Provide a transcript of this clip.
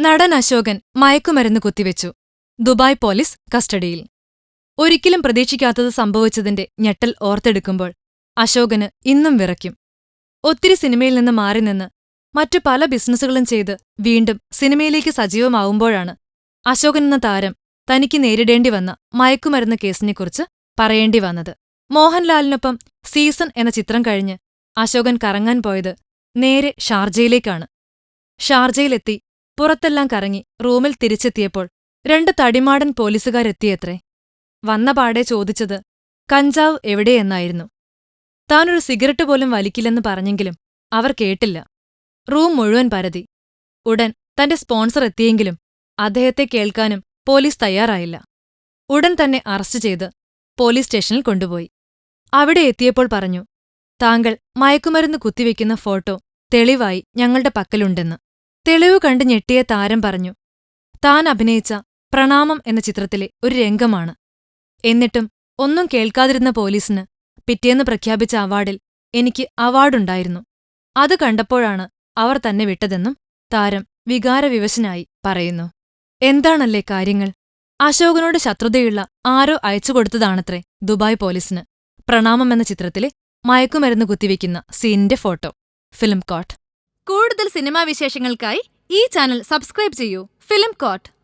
നടൻ അശോകൻ മയക്കുമരുന്ന് കുത്തിവെച്ചു. Dubai police കസ്റ്റഡിയിൽ. ഒരിക്കലും പ്രതീക്ഷിക്കാത്തത് സംഭവിച്ചതിന്റെ ഞെട്ടൽ ഓർത്തെടുക്കുമ്പോൾ അശോകന് ഇന്നും വിറയ്ക്കും. ഒത്തിരി സിനിമയിൽ നിന്ന് മാറി നിന്ന് മറ്റു പല ബിസിനസ്സുകളും ചെയ്ത് വീണ്ടും സിനിമയിലേക്ക് സജീവമാവുമ്പോഴാണ് അശോകൻ എന്ന താരം തനിക്ക് നേരിടേണ്ടി വന്ന മയക്കുമരുന്ന് കേസിനെക്കുറിച്ച് പറയേണ്ടി വന്നത്. മോഹൻലാലിനൊപ്പം സീസൺ എന്ന ചിത്രം കഴിഞ്ഞ് അശോകൻ കറങ്ങാൻ പോയത് നേരെ ഷാർജയിലേക്കാണ്. ഷാർജയിലെത്തി പുറത്തെല്ലാം കറങ്ങി റൂമിൽ തിരിച്ചെത്തിയപ്പോൾ രണ്ട് തടിമാടൻ പോലീസുകാരെത്തിയത്രേ. വന്ന പാടെ ചോദിച്ചത് കഞ്ചാവ് എവിടെയെന്നായിരുന്നു? താനൊരു സിഗരറ്റ് പോലും വലിക്കില്ലെന്ന് പറഞ്ഞെങ്കിലും അവർ കേട്ടില്ല. റൂം മുഴുവൻ പരതി. ഉടൻ തന്റെ സ്പോൺസർ എത്തിയെങ്കിലും അദ്ദേഹത്തെ കേൾക്കാനും പോലീസ് തയ്യാറായില്ല. ഉടൻ തന്നെ അറസ്റ്റ് ചെയ്ത് പോലീസ് സ്റ്റേഷനിൽ കൊണ്ടുപോയി. അവിടെ എത്തിയപ്പോൾ പറഞ്ഞു താങ്കൾ മയക്കുമരുന്ന് കുത്തിവെക്കുന്ന ഫോട്ടോ തെളിവായി ഞങ്ങളുടെ പക്കലുണ്ടെന്ന്. തെളിവ് കണ്ട് ഞെട്ടിയ താരം പറഞ്ഞു താൻ അഭിനയിച്ച പ്രണാമം എന്ന ചിത്രത്തിലെ ഒരു രംഗമാണ്. എന്നിട്ടും ഒന്നും കേൾക്കാതിരുന്ന പോലീസിന് പിറ്റേന്ന് പ്രഖ്യാപിച്ച അവാർഡിൽ എനിക്ക് അവാർഡുണ്ടായിരുന്നു. അത് കണ്ടപ്പോഴാണ് അവർ തന്നെ വിട്ടതെന്നും താരം വികാരവിവശനായി പറയുന്നു. എന്താണല്ലേ കാര്യങ്ങൾ? അശോകനോട് ശത്രുതയുള്ള ആരോ അയച്ചുകൊടുത്തതാണത്രേ ദുബായ് പോലീസിന്. പ്രണാമം എന്ന ചിത്രത്തിലെ മയക്കുമരുന്ന് കുത്തിവെക്കുന്ന സീനിന്റെ ഫോട്ടോ. ഫിലിം കോട്ട്. കൂടുതൽ സിനിമാ വിശേഷങ്ങൾക്കായി ഈ ചാനൽ സബ്സ്ക്രൈബ് ചെയ്യൂ. Film coat.